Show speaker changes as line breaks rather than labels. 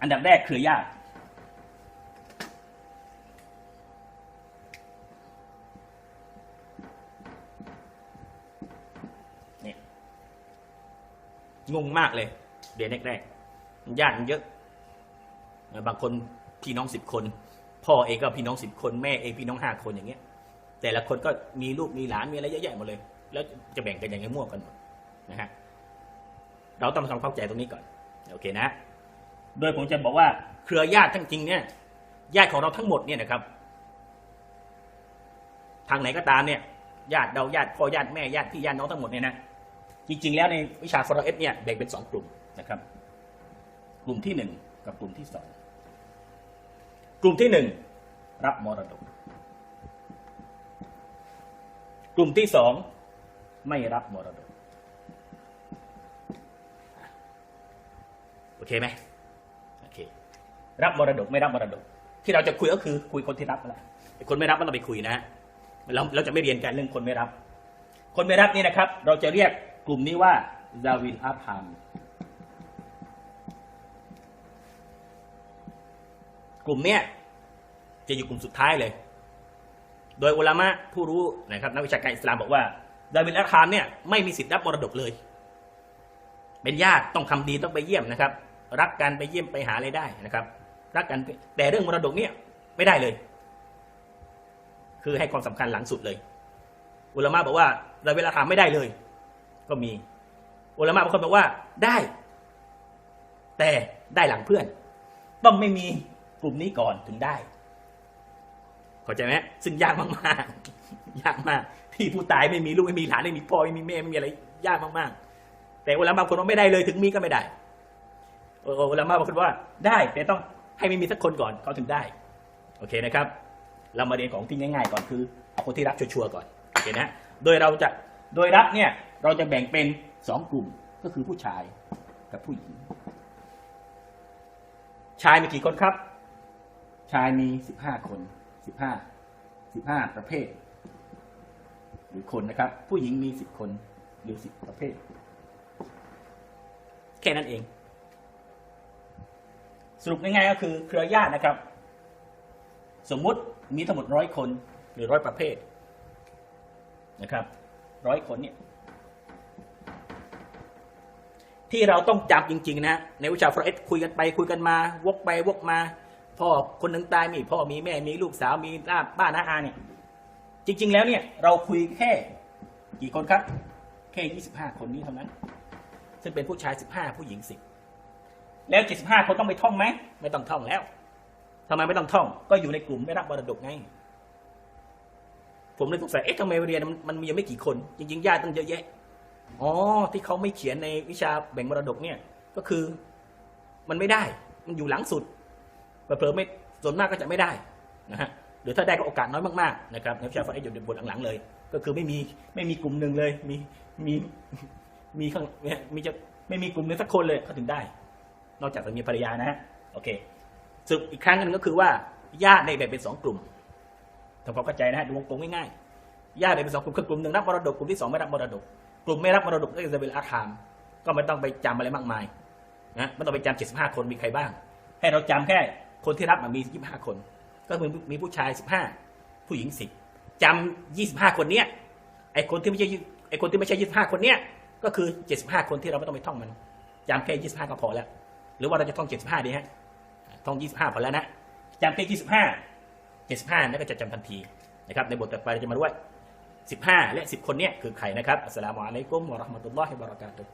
อันดับแรกเครือญาตินี่งงมากเลย เดือนแรกๆญาติเยอะ บางคนพี่น้องสิบคน พ่อเองก็พี่น้องสิบคน แม่เองพี่น้องห้าคนอย่างเงี้ย แต่ละคนก็มีลูกมีหลานมีอะไรเยอะแยะหมดเลย แล้วจะแบ่งกันอย่างไงมั่วกันหมดนะฮะ เราต้องทำความเข้าใจตรงนี้ก่อน โอเคนะ โดยผมจะบอกว่าเครือญาติทั้งจริงเนี่ยญาติของเราทั้งหมดเนี่ยนะครับ ทางไหนก็ตามเนี่ยญาติเราญาติพ่อญาติแม่ญาติพี่ญาติน้องทั้งหมดเนี่ยนะจริง ๆ แล้วในวิชาฟอร์เอสเนี่ยแบ่งเป็นสองกลุ่มนะครับ กลุ่มที่หนึ่งกับกลุ่มที่สองกลุ่มที่หนึ่งรับมรดก กลุ่มที่สองไม่รับมรดก โอเคไหม เค รับมรดกไม่รับมรดก ที่เราจะคุยก็คือคุยคนที่รับนั่นแหละไอ้คนไม่รับมันเราไปคุยนะฮะเราเราจะไม่เรียนกันเรื่องคนไม่รับ คนไม่รับนี่นะครับ เราจะเรียกกลุ่มนี้ว่าซาวินอาพามกลุ่มเนี้ยจะอยู่กลุ่มสุดท้ายเลย โดยอุลามะผู้รู้นะครับนักวิชาการอิสลามบอกว่าซาวินอาพามเนี่ยไม่มีสิทธิ์รับมรดกเลย เป็นญาติต้องทำดีต้องไปเยี่ยมนะครับ รักกันไปเยี่ยมไปหาอะไรได้นะครับ รักกันแต่เรื่องมรดกเนี่ยไม่ได้เลย คือให้ความสำคัญหลังสุดเลย อุลามะบอกว่าเราเวลาถามไม่ได้เลย ก็มี อุลามะบางคนบอกว่าได้ แต่ได้หลังเพื่อน ต้องไม่มีกลุ่มนี้ก่อนถึงได้เข้าใจไหมซึ่งยากมากๆยากมาก ที่ผู้ตายไม่มีลูกไม่มีหลานไม่มีพ่อไม่มีแม่ไม่มีอะไร ยากมากๆ แต่อุลามะบางคนว่าไม่ได้เลยถึงมีก็ไม่ได้ อออุลามะบางคนว่าได้แต่ต้องให้ไม่มีสักคนก่อนเขาถึงได้ โอเคนะครับ เรามาเรียนของที่ง่ายๆก่อนคือเอาคนที่รักชัวร์ๆก่อนโอเคนะโดยเราจะโดยรักเนี่ยเราจะแบ่งเป็นสองกลุ่มก็คือผู้ชายกับผู้หญิง ชายมีกี่คนครับ ชายมีสิบห้าคนสิบห้าสิบห้าประเภท หรือคนนะครับ ผู้หญิงมีสิบคนหรือสิบประเภท แค่นั้นเอง สรุปง่ายๆก็คือเครือญาตินะครับ สมมุติมีทั้งหมดร้อยคนหรือร้อยประเภทนะครับร้อยคนเนี่ยที่เราต้องจำจริง ๆ นะ ในวิชาฟรเอสคุยกันไปคุยกันมา วกไปวกมา พ่อคนหนึ่งตายมีพ่อมีแม่มีลูกสาวมีน้าป้าน้าอาเนี่ย จริง ๆ แล้วเนี่ย เราคุยแค่ กี่คนครับ แค่ยี่สิบห้าคนนี้เท่านั้น ซึ่งเป็นผู้ชายสิบห้าผู้หญิงสิบ แล้วเจ็ดสิบห้าคนต้องไปท่องไหมไม่ต้องท่องแล้วทำไมไม่ต้องท่อง ก็อยู่ในกลุ่มไม่รับมรดกไงผมเลยสงสัยเอ๊ะทำไมเรียนมันมันมียังไม่กี่คน จริงๆญาติต้องเยอะแยะอ๋อที่เขาไม่เขียนในวิชาแบ่งมรดกเนี่ย ก็คือ มันไม่ได้ มันอยู่หลังสุดเผลอไม่ส่วนมากก็จะไม่ได้นะฮะหรือถ้าได้ก็โอกาสน้อยมากๆนะครับในวิชาฟันไออยู่ในบทหลังๆเลย ก็คือไม่มีไม่มีกลุ่มหนึ่งเลย มีมีมีข้างเนี่ยมีจะไม่มีกลุ่มหนึงสักคนเลยเขาถึงได้ นอกจากจะมีภรรยานะฮะโอเคสรุปอีกครั้งหนึ่งก็คือว่าญาติในแบ่งเป็นสองกลุ่มทำความเข้าใจนะฮะดูวงกลมง่ายๆญาติแบ่งเป็นสองกลุ่มคือกลุ่มหนึ่งรับมรดกกลุ่มที่สองไม่รับมรดก กลุ่มไม่รับมรดกก็จะเป็นอาคาม ก็ไม่ต้องไปจำอะไรมากมายนะไม่ต้องไปจำเจ็ดสิบห้าคนมีใครบ้าง ให้เราจำแค่คนที่รับมามียี่สิบห้าคน ก็มีมีผู้ชายสิบห้าผู้หญิงสิบจำยี่สิบห้าคนเนี้ยไอคนที่ไม่ใช่ไอคนที่ไม่ใช่ยี่สิบห้าคนเนี้ยก็คือเจ็ดสิบห้าคนที่เราไม่ต้องไปท่องมันจำแค่ยี่สิบห้าก็พอแล้ว หรือว่าเราจะท่องเจ็ดสิบห้าดีฮะท่อง25พอแล้วนะจำแค่25 75นั่นก็จะจำทันทีนะครับในบทต่อไปเราจะมาด้วย15และ10คนเนี้ยคือใครนะครับอัสสลามุอะลัยกุมวะราะห์มะตุลลอฮิวะบะเราะกาตุฮ์